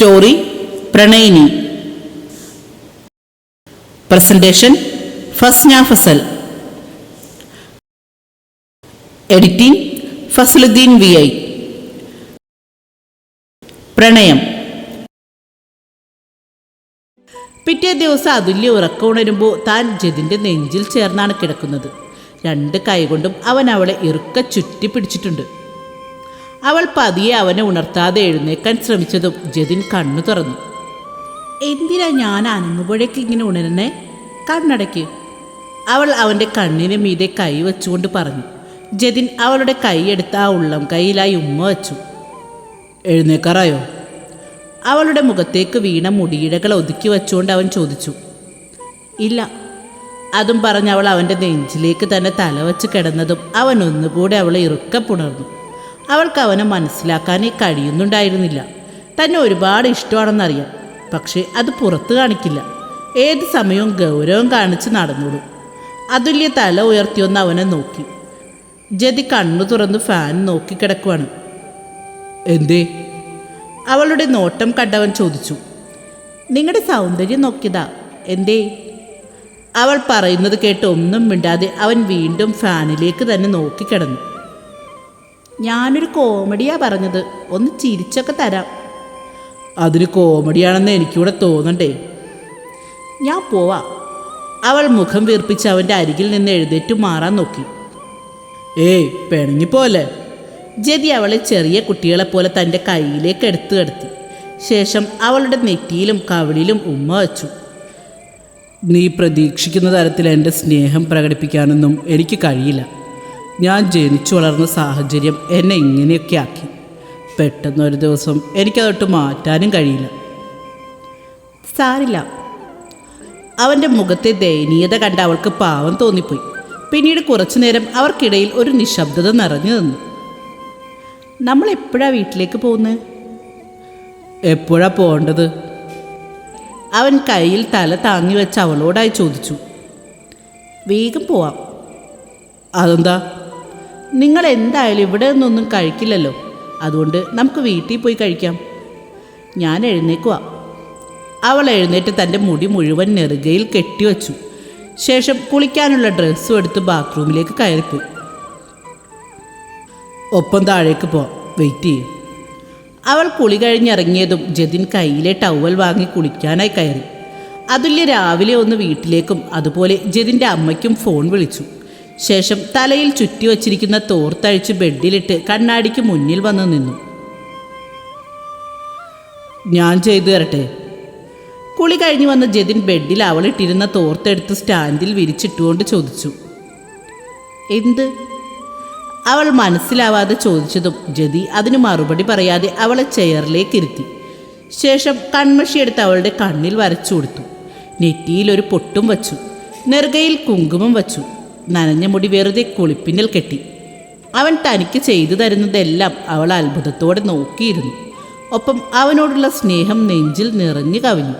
Story പ്രണയിനി. Presentation Fasna Fasal. Editing Fasaluddeen V I. പ്രണയം. പിറ്റേ ദിവസം അതുല്യ ഉറക്കമുണരുമ്പോൾ താൻ ജതിന്റെ നെഞ്ചിൽ ചേർന്നാണ് കിടക്കുന്നത്. രണ്ട് കൈകൊണ്ടും അവൻ അവളെ ഇറുക്ക ചുറ്റി പിടിച്ചിട്ടുണ്ട് അവൾ പതിയെ അവനെ ഉണർത്താതെ എഴുന്നേക്കാൻ ശ്രമിച്ചതും ജതിൻ കണ്ണു തുറന്നു. എന്തിനാ ഞാൻ അനങ്ങുമ്പോഴേക്ക് ഇങ്ങനെ ഉണരണേ കണ്ണടയ്ക്ക്. അവൾ അവന്റെ കണ്ണിന് മീതെ കൈ വെച്ചുകൊണ്ട് പറഞ്ഞു. ജതിൻ അവളുടെ കൈയെടുത്ത് ആ ഉള്ളം കൈയിലായി ഉമ്മ വച്ചു. എഴുന്നേക്കാറായോ? അവളുടെ മുഖത്തേക്ക് വീണ മുടിയിഴകൾ ഒതുക്കി വെച്ചുകൊണ്ട് അവൻ ചോദിച്ചു. ഇല്ല. അതും പറഞ്ഞ് അവൾ അവന്റെ നെഞ്ചിലേക്ക് തന്നെ തലവച്ച് കിടന്നതും അവൻ ഒന്നുകൂടെ അവളെ ഇറുക്കപ്പുണർന്നു അവൾക്ക് അവനെ മനസ്സിലാക്കാനേ കഴിയുന്നുണ്ടായിരുന്നില്ല. തന്നെ ഒരുപാട് ഇഷ്ടമാണെന്നറിയാം. പക്ഷേ അത് പുറത്ത് കാണിക്കില്ല. ഏത് സമയവും ഗൗരവം കാണിച്ച് നടന്നോളും. അതുല്യ തല ഉയർത്തിയൊന്ന് അവനെ നോക്കി. ജതി കണ്ണു തുറന്ന് ഫാൻ നോക്കിക്കിടക്കുവാണ് എന്തേ? അവളുടെ നോട്ടം കണ്ടവൻ ചോദിച്ചു. നിങ്ങളുടെ സൗന്ദര്യം നോക്കിയതാ. എന്തേ? അവൾ പറയുന്നത് കേട്ട് ഒന്നും മിണ്ടാതെ അവൻ വീണ്ടും ഫാനിലേക്ക് തന്നെ നോക്കിക്കിടന്നു ഞാനൊരു കോമഡിയാ പറഞ്ഞത്. ഒന്ന് ചിരിച്ചൊക്കെ തരാം. അതിന് കോമഡിയാണെന്ന് എനിക്കൂടെ തോന്നണ്ടേ? ഞാൻ പോവാ. അവൾ മുഖം വീർപ്പിച്ച് അവന്റെ അരികിൽ നിന്ന് എഴുന്നേറ്റ് മാറാൻ നോക്കി. ഏയ് പിണങ്ങിപ്പോലെ ജതി അവളെ ചെറിയ കുട്ടികളെ പോലെ തന്റെ കയ്യിലേക്ക് എടുത്തു കിടത്തി. ശേഷം അവളുടെ നെറ്റിയിലും കവിളിലും ഉമ്മ വച്ചു. നീ പ്രതീക്ഷിക്കുന്ന തരത്തിൽ എന്റെ സ്നേഹം പ്രകടിപ്പിക്കാനൊന്നും എനിക്ക് കഴിയില്ല. ഞാൻ ജനിച്ചു വളർന്ന സാഹചര്യം എന്നെ ഇങ്ങനെയൊക്കെ ആക്കി. പെട്ടെന്ന് ഒരു ദിവസം എനിക്കതൊട്ട് മാറ്റാനും കഴിയില്ല. സാരില്ല. അവന്റെ മുഖത്തെ ദയനീയത കണ്ട് അവൾക്ക് പാവം തോന്നിപ്പോയി. പിന്നീട് കുറച്ചു നേരം അവർക്കിടയിൽ ഒരു നിശബ്ദത നിറഞ്ഞു നിന്നു. നമ്മൾ എപ്പോഴാണ് വീട്ടിലേക്ക് പോകുന്നത് എപ്പോഴാ പോകേണ്ടത്? അവൻ കയ്യിൽ തല താങ്ങി വെച്ച് അവളോടായി ചോദിച്ചു. വേഗം പോവാം. അതെന്താ? നിങ്ങൾ എന്തായാലും ഇവിടെ നിന്നൊന്നും കഴിക്കില്ലല്ലോ. അതുകൊണ്ട് നമുക്ക് വീട്ടിൽ പോയി കഴിക്കാം. ഞാൻ എഴുന്നേക്കുവാ. അവൾ എഴുന്നേറ്റ് തന്റെ മുടി മുഴുവൻ നെറുകയിൽ കെട്ടിവച്ചു. ശേഷം കുളിക്കാനുള്ള ഡ്രസ്സും എടുത്ത് ബാത്റൂമിലേക്ക് കയറിപ്പോയി. ഒപ്പം താഴേക്ക് പോവാം വെയിറ്റ് ചെയ്യും. അവൾ കുളി കഴിഞ്ഞിറങ്ങിയതും ജതിൻ കയ്യിലെ ടവൽ വാങ്ങി കുളിക്കാനായി കയറി. അതുല്യ രാവിലെ ഒന്ന് വീട്ടിലേക്കും അതുപോലെ ജതിന്റെ അമ്മയ്ക്കും ഫോൺ വിളിച്ചു. ശേഷം തലയിൽ ചുറ്റി വച്ചിരിക്കുന്ന തോർത്തഴിച്ച് ബെഡിലിട്ട് കണ്ണാടിക്ക് മുന്നിൽ വന്നു നിന്നു. ഞാൻ ചെയ്തു തരട്ടെ. കുളി കഴിഞ്ഞു വന്ന ജതിൻ ബെഡിൽ അവളിട്ടിരുന്ന തോർത്തെടുത്ത് സ്റ്റാൻഡിൽ വിരിച്ചിട്ടുകൊണ്ട് ചോദിച്ചു. എന്ത്? അവൾ മനസ്സിലാവാതെ ചോദിച്ചതും ജതി അതിന് മറുപടി പറയാതെ അവളെ ചെയറിലേക്ക് ഇരുത്തി. ശേഷം കൺമഷിയെടുത്ത് അവളുടെ കണ്ണിൽ വരച്ചു കൊടുത്തു. നെറ്റിയിൽ ഒരു പൊട്ടും വച്ചു. നെറുകയിൽ കുങ്കുമം വച്ചു. നനഞ്ഞ മുടി വെറുതെ കുളിപ്പിന്നിൽ കെട്ടി. അവൻ തനിക്ക് ചെയ്തു തരുന്നതെല്ലാം അവൾ അത്ഭുതത്തോടെ നോക്കിയിരുന്നു. ഒപ്പം അവനോടുള്ള സ്നേഹം നെഞ്ചിൽ നിറഞ്ഞു കവിഞ്ഞു.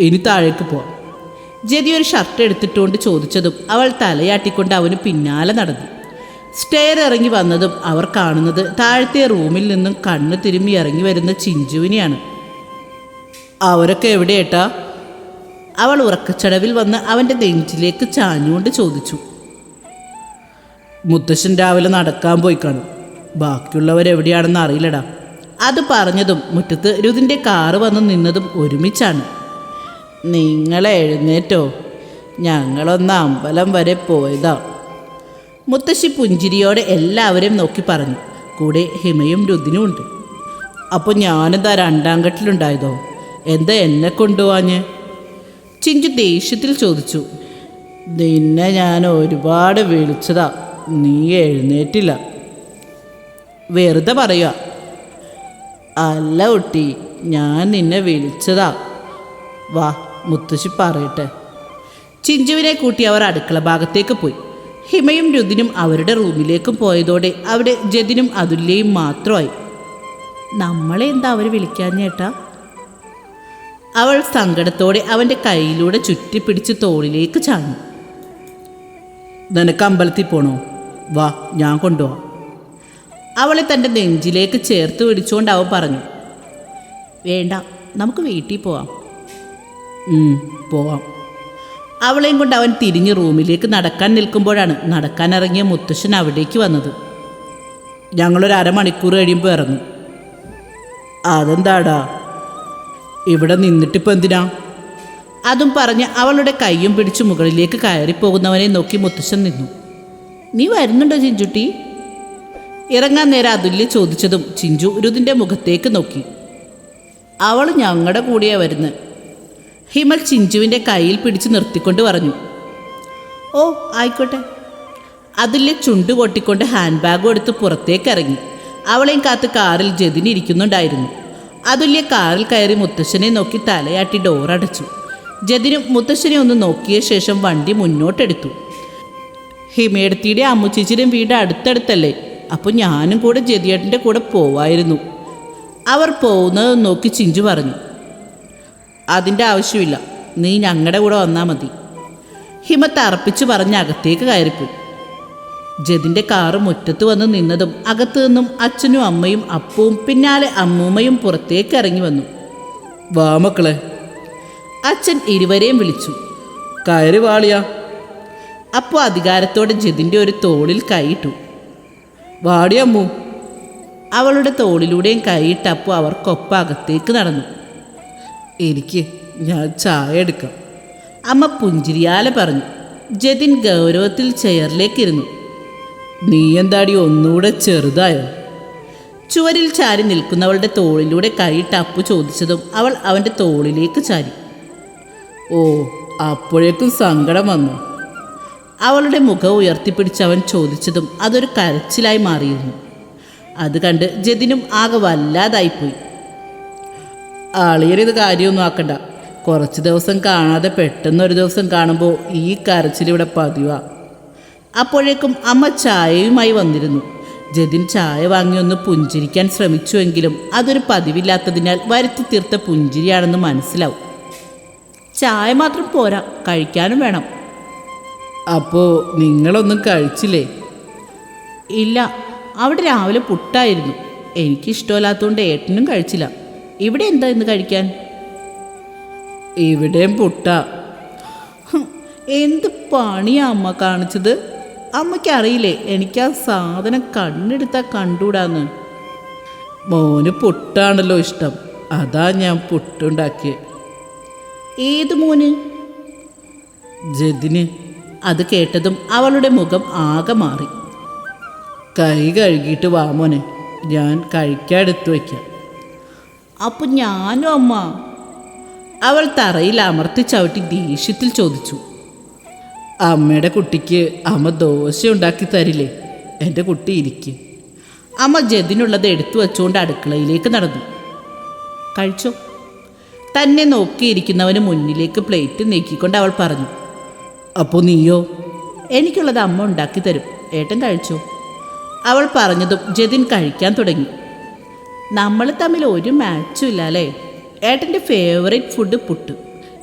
ഇനി താഴേക്ക് പോവാം ജതി ഒരു ഷർട്ട് എടുത്തിട്ടുകൊണ്ട് ചോദിച്ചതും അവൾ തലയാട്ടിക്കൊണ്ട് അവന് പിന്നാലെ നടന്നു. സ്റ്റെയർ ഇറങ്ങി വന്നതും അവർ കാണുന്നത് താഴത്തെ റൂമിൽ നിന്നും കണ്ണ് തിരുമ്മി ഇറങ്ങി വരുന്ന ചിഞ്ചുവിനെയാണ്. അവരൊക്കെ എവിടെയേട്ടാ? അവൾ ഉറക്കച്ചടവിൽ വന്ന് അവന്റെ നെഞ്ചിലേക്ക് ചാഞ്ഞുകൊണ്ട് ചോദിച്ചു. മുത്തശ്ശൻ രാവിലെ നടക്കാൻ പോയി കാണും. ബാക്കിയുള്ളവരെവിടെയാണെന്ന് അറിയില്ലടാ. അത് പറഞ്ഞതും മുറ്റത്ത് രുതിന്റെ കാറ് വന്ന് നിന്നതും ഒരുമിച്ചാണ്. നിങ്ങൾ എഴുന്നേറ്റോ? ഞങ്ങളൊന്ന് അമ്പലം വരെ പോയതാ. മുത്തശ്ശി പുഞ്ചിരിയോടെ എല്ലാവരെയും നോക്കി പറഞ്ഞു. കൂടെ ഹിമയും രുദിനും ഉണ്ട്. അപ്പോൾ ഞാനെന്താ രണ്ടാം കെട്ടിലുണ്ടായതോ? എന്താ എന്നെ കൊണ്ടുപോവാഞ്ഞ്? ചിഞ്ചു ദേഷ്യത്തിൽ ചോദിച്ചു നിന്നെ ഞാൻ ഒരുപാട് വിളിച്ചതാ നീ എഴുന്നേറ്റില്ല. വെറുതെ പറയുക അല്ല കുട്ടി ഞാൻ നിന്നെ വിളിച്ചതാ. വാ മുത്തശ്ശി പറയട്ടെ. ചിഞ്ചുവിനെ കൂട്ടി അവർ അടുക്കള ഭാഗത്തേക്ക് പോയി. ഹിമയും രുദിനും അവരുടെ റൂമിലേക്കും പോയതോടെ അവിടെ ജതിനും അതുല്യയും മാത്രമായി. നമ്മളെന്താ അവർ വിളിക്കാഞ്ഞേട്ടാ? അവൾ സങ്കടത്തോടെ അവന്റെ കയ്യിലൂടെ ചുറ്റിപ്പിടിച്ച് തോളിലേക്ക് ചാഞ്ഞു നിനക്ക് അമ്പലത്തിൽ പോണോ? വാ ഞാൻ കൊണ്ടുപോവാം അവളെ തന്റെ നെഞ്ചിലേക്ക് ചേർത്ത് പിടിച്ചുകൊണ്ട് അവൻ പറഞ്ഞു വേണ്ട നമുക്ക് വീട്ടിൽ പോവാം. പോവാം. അവളെയും കൊണ്ട് അവൻ തിരിഞ്ഞ് റൂമിലേക്ക് നടക്കാൻ നിൽക്കുമ്പോഴാണ് നടക്കാനിറങ്ങിയ മുത്തശ്ശൻ അവിടേക്ക് വന്നത്. ഞങ്ങളൊരു അരമണിക്കൂർ കഴിയുമ്പോൾ ഇറങ്ങും. അതെന്താടാ? ഇവിടെ നിന്നിട്ടിപ്പോൾ എന്തിനാ? അതും പറഞ്ഞ് അവളുടെ കൈയും പിടിച്ച് മുകളിലേക്ക് കയറിപ്പോകുന്നവനെ നോക്കി മുത്തശ്ശൻ നിന്നു. നീ വരുന്നുണ്ടോ ചിഞ്ചുട്ടി? ഇറങ്ങാൻ നേരം അതുല്യ ചോദിച്ചതും ചിഞ്ചു രുതിന്റെ മുഖത്തേക്ക് നോക്കി. അവൾ ഞങ്ങളുടെ കൂടെയാ വരുന്നത് ഹിമൽ ചിഞ്ചുവിന്റെ കയ്യിൽ പിടിച്ച് നിർത്തിക്കൊണ്ട് പറഞ്ഞു. ഓ ആയിക്കോട്ടെ. അതുല്യ ചുണ്ടു കൊട്ടിക്കൊണ്ട് ഹാൻഡ് ബാഗും എടുത്ത് പുറത്തേക്ക് ഇറങ്ങി. അവളെയും കാത്ത് കാറിൽ ജതിന് ഇരിക്കുന്നുണ്ടായിരുന്നു. അതുല്യ കാറിൽ കയറി മുത്തശ്ശനെ നോക്കി തലയാട്ടി ഡോർ അടച്ചു ജതിനും മുത്തശ്ശനെ ഒന്ന് നോക്കിയ ശേഷം വണ്ടി മുന്നോട്ടെടുത്തു. ഹിമേടത്തിയുടെ അമ്മുച്ചേച്ചിയുടെയും വീട് അടുത്തടുത്തല്ലേ? അപ്പോൾ ഞാനും കൂടെ ജതിയേട്ടന്റെ കൂടെ പോവായിരുന്നു. അവർ പോകുന്നത് നോക്കി ചിഞ്ചു പറഞ്ഞു. അതിന്റെ ആവശ്യമില്ല. നീ ഞങ്ങളുടെ കൂടെ വന്നാൽ മതി. ഹിമ തറപ്പിച്ച് പറഞ്ഞ് അകത്തേക്ക് കയറിപ്പോയി. ജതിന്റെ കാറ് മുറ്റത്ത് വന്ന് നിന്നതും അകത്തു നിന്നും അച്ഛനും അമ്മയും അപ്പവും പിന്നാലെ അമ്മൂമ്മയും പുറത്തേക്ക് ഇറങ്ങി വന്നു. വാ മക്കളെ. അച്ഛൻ ഇരുവരെയും വിളിച്ചു. കയറി വാളിയാ. അപ്പോൾ അധികാരത്തോടെ ജതിന്റെ ഒരു തോളിൽ കൈയിട്ടു. വാടിയമ്മു അവളുടെ തോളിലൂടെയും കൈയിട്ട് അവർക്കൊപ്പം അകത്തേക്ക് നടന്നു. എനിക്ക് ഞാൻ ചായ എടുക്കാം. അമ്മ പുഞ്ചിരിയാലെ പറഞ്ഞു. ജതിൻ ഗൗരവത്തിൽ ചെയറിലേക്കിരുന്നു നീ എന്താടി ഒന്നുകൂടെ ചെറുതായോ? ചുവരിൽ ചാരി നിൽക്കുന്നവളുടെ തോളിലൂടെ കൈയിട്ട് അപ്പു ചോദിച്ചതും അവൾ അവന്റെ തോളിലേക്ക് ചാരി. ഓ അപ്പോഴേക്കും സങ്കടം വന്നു. അവളുടെ മുഖം ഉയർത്തിപ്പിടിച്ച് അവൻ ചോദിച്ചതും അതൊരു കരച്ചിലായി മാറിയിരുന്നു. അത് കണ്ട് ജതിനും ആകെ വല്ലാതായിപ്പോയി. ആളിയരിത് കാര്യമൊന്നും ആക്കണ്ട. കുറച്ച് ദിവസം കാണാതെ പെട്ടെന്നൊരു ദിവസം കാണുമ്പോൾ ഈ കരച്ചിലിവിടെ പതിവാ. അപ്പോഴേക്കും അമ്മ ചായയുമായി വന്നിരുന്നു. ജതിൻ ചായ വാങ്ങി ഒന്ന് പുഞ്ചിരിക്കാൻ ശ്രമിച്ചുവെങ്കിലും അതൊരു പതിവില്ലാത്തതിനാൽ വരുത്തി തീർത്ത പുഞ്ചിരിയാണെന്ന് മനസ്സിലാവും. ചായ മാത്രം പോരാ കഴിക്കാനും വേണം. അപ്പോ നിങ്ങളൊന്നും കഴിച്ചില്ലേ? ഇല്ല അവിടെ രാവിലെ പുട്ടായിരുന്നു. എനിക്കിഷ്ടമില്ലാത്തതുകൊണ്ട് ഏട്ടനും കഴിച്ചില്ല. ഇവിടെ എന്താ ഇന്ന് കഴിക്കാൻ? ഇവിടെയും പുട്ട. എന്ത് പണിയാ അമ്മ കാണിച്ചത്? അമ്മയ്ക്ക് അറിയില്ലേ എനിക്ക് ആ സാധനം കണ്ണെടുത്താൽ കണ്ടുകൂടാന്ന് മോന് പുട്ടാണല്ലോ ഇഷ്ടം. അതാ ഞാൻ പുട്ടുണ്ടാക്കിയത് ഏത് മോന്? ജതിന്. അത് കേട്ടതും അവളുടെ മുഖം ആകെ മാറി. കൈ കഴുകിയിട്ട് വാ മോനെ. ഞാൻ കഴിക്കാൻ എടുത്തു വയ്ക്കാം. അപ്പം ഞാനും അമ്മ? അവൾ തറയിൽ അമർത്തി ചവിട്ടി ദേഷ്യത്തിൽ ചോദിച്ചു. അമ്മയുടെ കുട്ടിക്ക് അമ്മ ദോശ ഉണ്ടാക്കി തരില്ലേ? എന്റെ കുട്ടി ഇരിക്കും. അമ്മ ജതിനുള്ളത് എടുത്തു വച്ചുകൊണ്ട് അടുക്കളയിലേക്ക് നടന്നു. കഴിച്ചോ? തന്നെ നോക്കിയിരിക്കുന്നവന് മുന്നിലേക്ക് പ്ലേറ്റ് നീക്കിക്കൊണ്ട് അവൾ പറഞ്ഞു അപ്പോൾ നീയോ? എനിക്കുള്ളത് അമ്മ ഉണ്ടാക്കി തരും. ഏട്ടൻ കഴിച്ചോ? അവൾ പറഞ്ഞതും ജതിൻ കഴിക്കാൻ തുടങ്ങി. നമ്മൾ തമ്മിൽ ഒരു മാച്ചും ഇല്ല അല്ലേ? ഏട്ടന്റെ ഫേവറേറ്റ് ഫുഡ് പുട്ട്.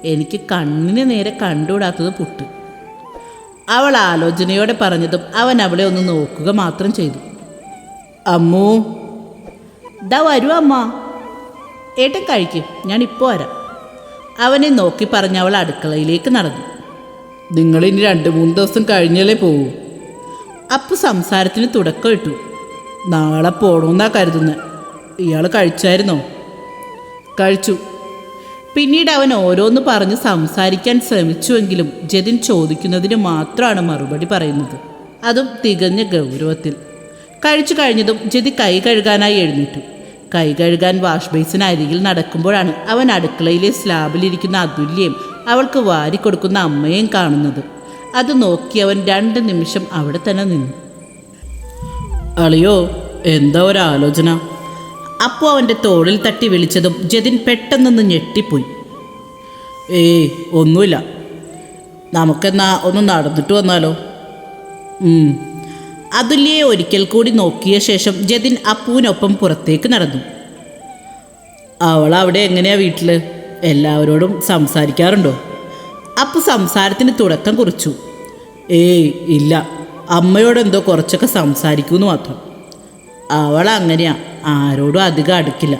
എനിക്ക് കണ്ണിന് നേരെ കണ്ടുകൂടാത്തത് പുട്ട്. അവൾ ആലോചനയോടെ പറഞ്ഞതും അവൻ അവളെ ഒന്ന് നോക്കുക മാത്രം ചെയ്തു. അമ്മൂ. ദാ വരൂ അമ്മ. ഏട്ടൻ കഴിക്കും ഞാൻ ഇപ്പോൾ വരാം. അവനെ നോക്കി പറഞ്ഞ് അവൾ അടുക്കളയിലേക്ക് നടന്നു. നിങ്ങളിനി രണ്ട് മൂന്ന് ദിവസം കഴിഞ്ഞാലേ പോകൂ അപ്പു സംസാരത്തിന് തുടക്കം ഇട്ടു. നാളെ പോണമെന്നാ കരുതുന്നത് ഇയാൾ കഴിച്ചായിരുന്നോ? കഴിച്ചു. പിന്നീട് അവൻ ഓരോന്ന് പറഞ്ഞ് സംസാരിക്കാൻ ശ്രമിച്ചുവെങ്കിലും ജതിൻ ചോദിക്കുന്നതിന് മാത്രമാണ് മറുപടി പറയുന്നത്. അതും തികഞ്ഞ ഗൗരവത്തിൽ. കഴിച്ചു കഴിഞ്ഞതും ജതി കൈ കഴുകാനായി എഴുന്നേറ്റു. കൈ കഴുകാൻ വാഷ് ബേസിന് അരികിൽ നടക്കുമ്പോഴാണ് അവൻ അടുക്കളയിലെ സ്ലാബിലിരിക്കുന്ന അതുല്യം അവൾക്ക് വാരിക്കൊടുക്കുന്ന അമ്മയും കാണുന്നത്. അത് നോക്കി അവൻ രണ്ട് നിമിഷം അവിടെ തന്നെ നിന്നു. അളിയോ എന്താ ഒരാലോചന? അപ്പോൾ അവന്റെ തോളിൽ തട്ടി വിളിച്ചതും ജതിൻ പെട്ടെന്നൊന്ന് ഞെട്ടിപ്പോയി. ഏയ് ഒന്നുമില്ല. നമുക്കെന്നാ ഒന്ന് നടന്നിട്ട് വന്നാലോ? അതുല്യെ ഒരിക്കൽ കൂടി നോക്കിയ ശേഷം ജതിൻ അപ്പുവിനൊപ്പം പുറത്തേക്ക് നടന്നു. അവൾ അവിടെ എങ്ങനെയാ വീട്ടിൽ എല്ലാവരോടും സംസാരിക്കാറുണ്ടോ? അപ്പു സംസാരത്തിന് തുടക്കം കുറിച്ചു. ഏയ് ഇല്ല. അമ്മയോടെന്തോ കുറച്ചൊക്കെ സംസാരിക്കൂന്ന് മാത്രം. അവൾ അങ്ങനെയാ ആരോടും അധികം അടുക്കില്ല.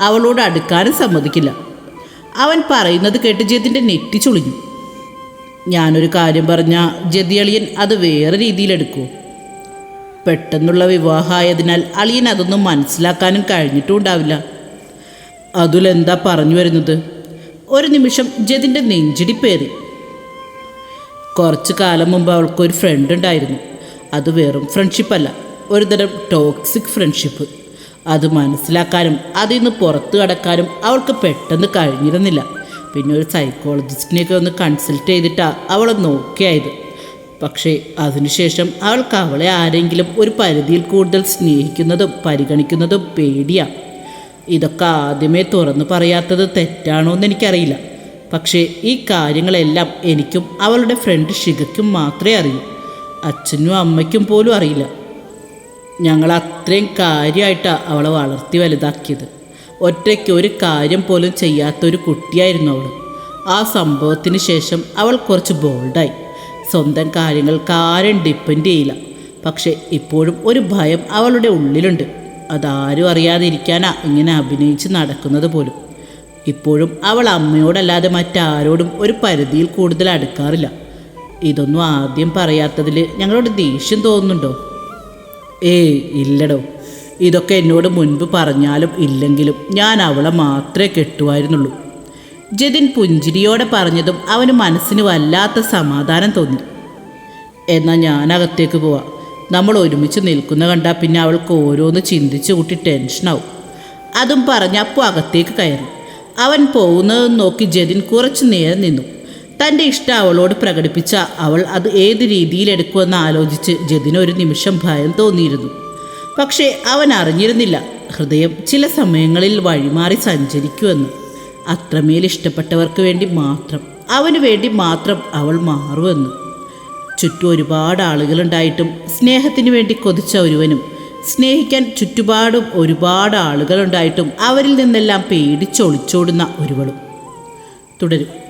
അവളോട് അടുക്കാനും സമ്മതിക്കില്ല. അവൻ പറയുന്നത് കേട്ട് ജതിന്റെ നെറ്റി ചുളിഞ്ഞു. ഞാനൊരു കാര്യം പറഞ്ഞ ജതിയളിയൻ അത് വേറെ രീതിയിലെടുക്കുമോ പെട്ടെന്നുള്ള വിവാഹമായതിനാൽ അളിയൻ അതൊന്നും മനസ്സിലാക്കാനും കഴിഞ്ഞിട്ടും ഉണ്ടാവില്ല. അതിലെന്താ പറഞ്ഞു വരുന്നത്? ഒരു നിമിഷം ജതിന്റെ നെഞ്ചിടി പേറി. കുറച്ച് കാലം മുമ്പ് അവൾക്കൊരു ഫ്രണ്ട് ഉണ്ടായിരുന്നു. അത് വെറും ഫ്രണ്ട്ഷിപ്പല്ല ഒരുതരം ടോക്സിക് ഫ്രണ്ട്ഷിപ്പ് അത് മനസ്സിലാക്കാനും അതിൽ നിന്ന് പുറത്തു കടക്കാനും അവൾക്ക് പെട്ടെന്ന് കഴിഞ്ഞിരുന്നില്ല. പിന്നെ ഒരു സൈക്കോളജിസ്റ്റിനെയൊക്കെ ഒന്ന് കൺസൾട്ട് ചെയ്തിട്ടാണ് അവളെ നോക്കിയായത്. പക്ഷേ അതിനുശേഷം അവൾക്ക് അവളെ ആരെങ്കിലും ഒരു പരിധിയിൽ കൂടുതൽ സ്നേഹിക്കുന്നതും പരിഗണിക്കുന്നതും പേടിയാണ് ഇതൊക്കെ ആദ്യമേ തുറന്നു പറയാത്തത് തെറ്റാണോ എന്ന് എനിക്കറിയില്ല. പക്ഷേ ഈ കാര്യങ്ങളെല്ലാം എനിക്കും അവളുടെ ഫ്രണ്ട് ഷിഗയ്ക്കും മാത്രമേ അറിയൂ. അച്ഛനും അമ്മയ്ക്കും പോലും അറിയില്ല. ഞങ്ങൾ അത്രയും കാര്യമായിട്ടാണ് അവളെ വളർത്തി വലുതാക്കിയത്. ഒറ്റയ്ക്ക് ഒരു കാര്യം പോലും ചെയ്യാത്തൊരു കുട്ടിയായിരുന്നു അവൾ ആ സംഭവത്തിന് ശേഷം അവൾ കുറച്ച് ബോൾഡായി സ്വന്തം കാര്യങ്ങൾക്ക് ആരും ഡിപ്പെൻഡ് ചെയ്യില്ല. പക്ഷേ ഇപ്പോഴും ഒരു ഭയം അവളുടെ ഉള്ളിലുണ്ട്. അതാരും അറിയാതിരിക്കാനാ ഇങ്ങനെ അഭിനയിച്ച് നടക്കുന്നത് പോലും. ഇപ്പോഴും അവൾ അമ്മയോടല്ലാതെ മറ്റാരോടും ഒരു പരിധിയിൽ കൂടുതൽ അടുക്കാറില്ല. ഇതൊന്നും ആദ്യം പറയാത്തതിൽ ഞങ്ങളോട് ദേഷ്യം തോന്നുന്നുണ്ടോ? ഏയ് ഇല്ലടോ. ഇതൊക്കെ എന്നോട് മുൻപ് പറഞ്ഞാലും ഇല്ലെങ്കിലും ഞാൻ അവളെ മാത്രമേ കെട്ടുമായിരുന്നുള്ളൂ ജതിൻ പുഞ്ചിരിയോടെ പറഞ്ഞതും അവന് മനസ്സിന് വല്ലാത്ത സമാധാനം തോന്നി. എന്നാൽ ഞാൻ അകത്തേക്ക് പോവാം. നമ്മൾ ഒരുമിച്ച് നിൽക്കുന്ന കണ്ടാൽ പിന്നെ അവൾക്ക് ഓരോന്ന് ചിന്തിച്ചു കൂട്ടി ടെൻഷനാവും അതും പറഞ്ഞ് അപ്പോൾ അകത്തേക്ക് കയറി. അവൻ പോകുന്നത് നോക്കി ജതിൻ കുറച്ചു നേരം നിന്നു. തന്റെ ഇഷ്ടം അവളോട് പ്രകടിപ്പിച്ച അവൾ അത് ഏത് രീതിയിലെടുക്കുമെന്ന് ആലോചിച്ച് ജതിന് ഒരു നിമിഷം ഭയം തോന്നിയിരുന്നു. പക്ഷേ അവൻ അറിഞ്ഞിരുന്നില്ല. ഹൃദയം ചില സമയങ്ങളിൽ വഴിമാറി സഞ്ചരിക്കുമെന്ന്. അത്രമേൽ ഇഷ്ടപ്പെട്ടവർക്ക് വേണ്ടി മാത്രം അവന് വേണ്ടി മാത്രം അവൾ മാറുമെന്ന്. ചുറ്റും ഒരുപാട് ആളുകളുണ്ടായിട്ടും സ്നേഹത്തിന് വേണ്ടി കൊതിച്ച ഒരുവനും സ്നേഹിക്കാൻ ചുറ്റുപാടും ഒരുപാട് ആളുകളുണ്ടായിട്ടും അവരിൽ നിന്നെല്ലാം പേടിച്ചൊളിച്ചോടുന്ന ഒരുവളും. തുടരും.